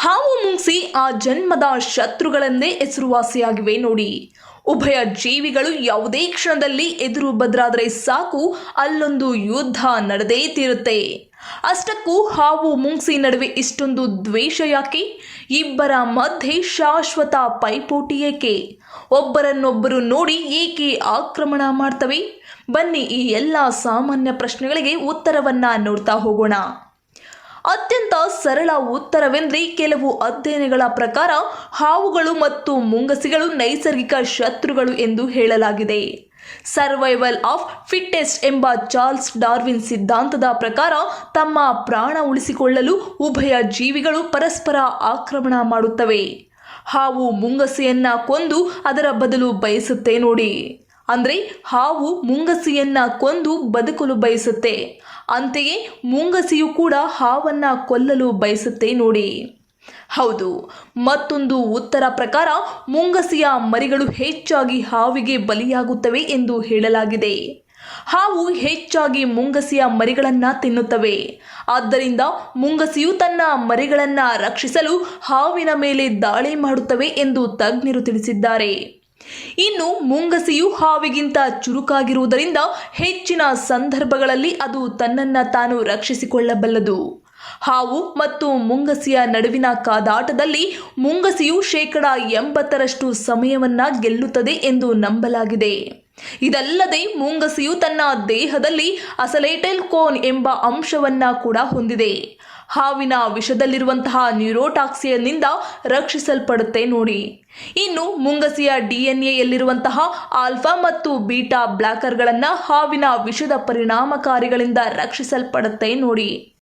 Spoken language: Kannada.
ಹಾವು ಮುಂಗ್ಸಿ ಆ ಜನ್ಮದ ಶತ್ರುಗಳೆಂದೇ ಹೆಸರುವಾಸಿಯಾಗಿವೆ ನೋಡಿ. ಉಭಯ ಜೀವಿಗಳು ಯಾವುದೇ ಕ್ಷಣದಲ್ಲಿ ಎದುರು ಭದ್ರಾದರೆ ಸಾಕು, ಅಲ್ಲೊಂದು ಯುದ್ಧ ನಡೆದೇ ತೀರುತ್ತೆ. ಅಷ್ಟಕ್ಕೂ ಹಾವು ಮುಂಗಿಸಿ ನಡುವೆ ಇಷ್ಟೊಂದು ದ್ವೇಷ ಯಾಕೆ? ಇಬ್ಬರ ಮಧ್ಯೆ ಶಾಶ್ವತ ಪೈಪೋಟಿ ಏಕೆ? ಒಬ್ಬರನ್ನೊಬ್ಬರು ನೋಡಿ ಏಕೆ ಆಕ್ರಮಣ ಮಾಡ್ತವೆ? ಬನ್ನಿ ಈ ಎಲ್ಲ ಸಾಮಾನ್ಯ ಪ್ರಶ್ನೆಗಳಿಗೆ ಉತ್ತರವನ್ನ ನೋಡ್ತಾ ಹೋಗೋಣ. ಅತ್ಯಂತ ಸರಳ ಉತ್ತರವೆಂದರೆ ಕೆಲವು ಅಧ್ಯಯನಗಳ ಪ್ರಕಾರ ಹಾವುಗಳು ಮತ್ತು ಮುಂಗಸಿಗಳು ನೈಸರ್ಗಿಕ ಶತ್ರುಗಳು ಎಂದು ಹೇಳಲಾಗಿದೆ. ಸರ್ವೈವಲ್ ಆಫ್ ಫಿಟ್ಟೆಸ್ಟ್ ಎಂಬ ಚಾರ್ಲ್ಸ್ ಡಾರ್ವಿನ್ ಸಿದ್ಧಾಂತದ ಪ್ರಕಾರ ತಮ್ಮ ಪ್ರಾಣ ಉಳಿಸಿಕೊಳ್ಳಲು ಉಭಯ ಜೀವಿಗಳು ಪರಸ್ಪರ ಆಕ್ರಮಣ ಮಾಡುತ್ತವೆ. ಹಾವು ಮುಂಗಸೆಯನ್ನ ಕೊಂದು ಅದರ ಬದಲು ಬಯಸುತ್ತೆ ನೋಡಿ. ಅಂದರೆ ಹಾವು ಮುಂಗಸಿಯನ್ನ ಕೊಂದು ಬದುಕಲು ಬಯಸುತ್ತೆ. ಅಂತೆಯೇ ಮುಂಗಸಿಯು ಕೂಡ ಹಾವನ್ನ ಕೊಲ್ಲಲು ಬಯಸುತ್ತೆ ನೋಡಿ. ಹೌದು, ಮತ್ತೊಂದು ಉತ್ತರ ಪ್ರಕಾರ ಮುಂಗಸಿಯ ಮರಿಗಳು ಹೆಚ್ಚಾಗಿ ಹಾವಿಗೆ ಬಲಿಯಾಗುತ್ತವೆ ಎಂದು ಹೇಳಲಾಗಿದೆ. ಹಾವು ಹೆಚ್ಚಾಗಿ ಮುಂಗಸಿಯ ಮರಿಗಳನ್ನ ತಿನ್ನುತ್ತವೆ. ಆದ್ದರಿಂದ ಮುಂಗಸಿಯು ತನ್ನ ಮರಿಗಳನ್ನ ರಕ್ಷಿಸಲು ಹಾವಿನ ಮೇಲೆ ದಾಳಿ ಮಾಡುತ್ತವೆ ಎಂದು ತಜ್ಞರು ತಿಳಿಸಿದ್ದಾರೆ. ಇನ್ನು ಮುಂಗಸಿಯು ಹಾವಿಗಿಂತ ಚುರುಕಾಗಿರುವುದರಿಂದ ಹೆಚ್ಚಿನ ಸಂದರ್ಭಗಳಲ್ಲಿ ಅದು ತನ್ನನ್ನು ತಾನು ರಕ್ಷಿಸಿಕೊಳ್ಳಬಲ್ಲದು. ಹಾವು ಮತ್ತು ಮುಂಗಸಿಯ ನಡುವಿನ ಕಾದಾಟದಲ್ಲಿ ಮುಂಗಸಿಯು ಶೇಕಡ ಎಂಬತ್ತರಷ್ಟು ಸಮಯವನ್ನ ಗೆಲ್ಲುತ್ತದೆ ಎಂದು ನಂಬಲಾಗಿದೆ. ಇದಲ್ಲದೆ ಮುಂಗಸಿಯು ತನ್ನ ದೇಹದಲ್ಲಿ ಅಸಲೇಟೆಲ್ ಕೋನ್ ಎಂಬ ಅಂಶವನ್ನ ಕೂಡ ಹೊಂದಿದೆ. ಹಾವಿನ ವಿಷದಲ್ಲಿರುವಂತಹ ನ್ಯೂರೋಟಾಕ್ಸಿಯನ್ನಿಂದ ರಕ್ಷಿಸಲ್ಪಡುತ್ತೆ ನೋಡಿ. ಇನ್ನು ಮುಂಗಸಿಯ ಡಿಎನ್ಎಯಲ್ಲಿರುವಂತಹ ಆಲ್ಫಾ ಮತ್ತು ಬೀಟಾ ಬ್ಲಾಕರ್ಗಳನ್ನು ಹಾವಿನ ವಿಷದ ಪರಿಣಾಮಕಾರಿಗಳಿಂದ ರಕ್ಷಿಸಲ್ಪಡುತ್ತೆ ನೋಡಿ.